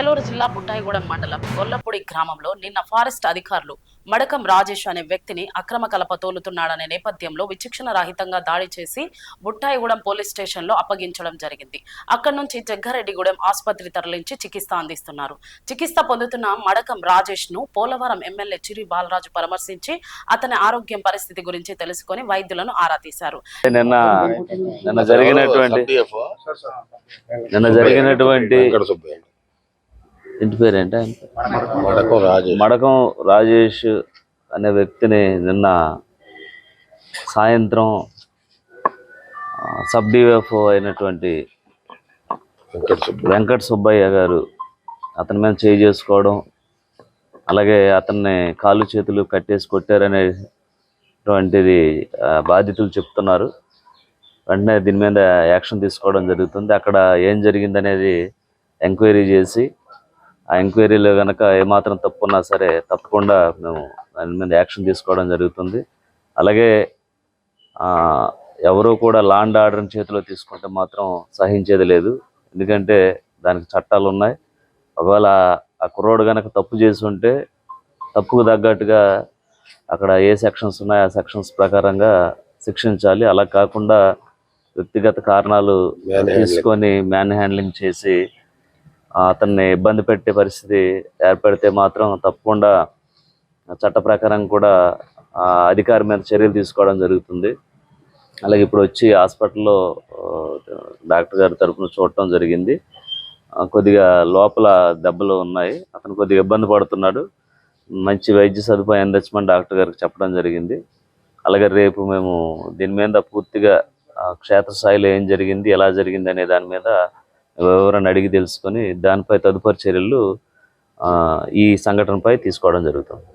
ఏలూరు జిల్లా బుట్టాయిగూడెం మండలం గొల్లపూడి గ్రామంలో నిన్న ఫారెస్ట్ అధికారులు మడకం రాజేష్ అనే వ్యక్తిని అక్రమ కలప తోలుతున్నాడనే నేపథ్యంలో విచక్షణ రహితంగా దాడి చేసి బుట్టాయిగూడెం పోలీస్ స్టేషన్లో అప్పగించడం జరిగింది. అక్కడి నుంచి జగ్గారెడ్డిగూడెం ఆసుపత్రి తరలించి చికిత్స అందిస్తున్నారు. చికిత్స పొందుతున్న మడకం రాజేష్ను పోలవరం ఎమ్మెల్యే చిరి బాలరాజు పరామర్శించి అతని ఆరోగ్యం పరిస్థితి గురించి తెలుసుకొని వైద్యులను ఆరా తీశారు. నిన్న నిన్న జరిగినటువంటి నిన్న జరిగినటువంటి ఇంటి పేరేంటి? మడకం రాజు మడకం రాజేష్ అనే వ్యక్తిని నిన్న సాయంత్రం సబ్ డిఎఫ్ఓ అయినటువంటి వెంకట సుబ్బయ్య. గారు అతని మీద చేయి చేసుకోవడం అలాగే అతన్ని కాళ్ళు చేతులు కట్టేసి కొట్టారనేటువంటిది బాధితులు చెప్తున్నారు. వెంటనే దీని మీద యాక్షన్ తీసుకోవడం జరుగుతుంది. అక్కడ ఏం జరిగిందనేది ఎంక్వైరీ చేసి ఆ ఎంక్వైరీలో కనుక ఏమాత్రం తప్పు ఉన్నా సరే తప్పకుండా మేము దాని మీద యాక్షన్ తీసుకోవడం జరుగుతుంది. అలాగే ఎవరు కూడా లాండ్ ఆర్డర్ని చేతిలో తీసుకుంటే మాత్రం సహించేది లేదు. ఎందుకంటే దానికి చట్టాలు ఉన్నాయి. ఒకవేళ ఆ కుర్రోడు కనుక తప్పు చేసి ఉంటే తప్పుకు తగ్గట్టుగా అక్కడ ఏ సెక్షన్స్ ఉన్నాయో ఆ సెక్షన్స్ ప్రకారంగా శిక్షించాలి. అలా కాకుండా వ్యక్తిగత కారణాలు. తీసుకొని మ్యాన్ హ్యాండ్లింగ్ చేసి అతన్ని ఇబ్బంది పెట్టే పరిస్థితి ఏర్పడితే మాత్రం తప్పకుండా చట్ట ప్రకారం కూడా అధికారి మీద చర్యలు తీసుకోవడం జరుగుతుంది. అలాగే ఇప్పుడు వచ్చి హాస్పిటల్లో డాక్టర్ గారి తరపున చూడటం జరిగింది. కొద్దిగా లోపల దెబ్బలు ఉన్నాయి. అతను కొద్దిగా ఇబ్బంది పడుతున్నాడు. మంచి వైద్య సదుపాయం అందించమని డాక్టర్ గారికి చెప్పడం జరిగింది. అలాగే రేపు మేము దీని మీద పూర్తిగా క్షేత్రస్థాయిలో ఏం జరిగింది ఎలా జరిగింది అనే దాని మీద వివరణ అడిగి తెలుసుకొని దానిపై తదుపరి చర్యలు ఈ సంఘటనపై తీసుకోవడం జరుగుతుంది.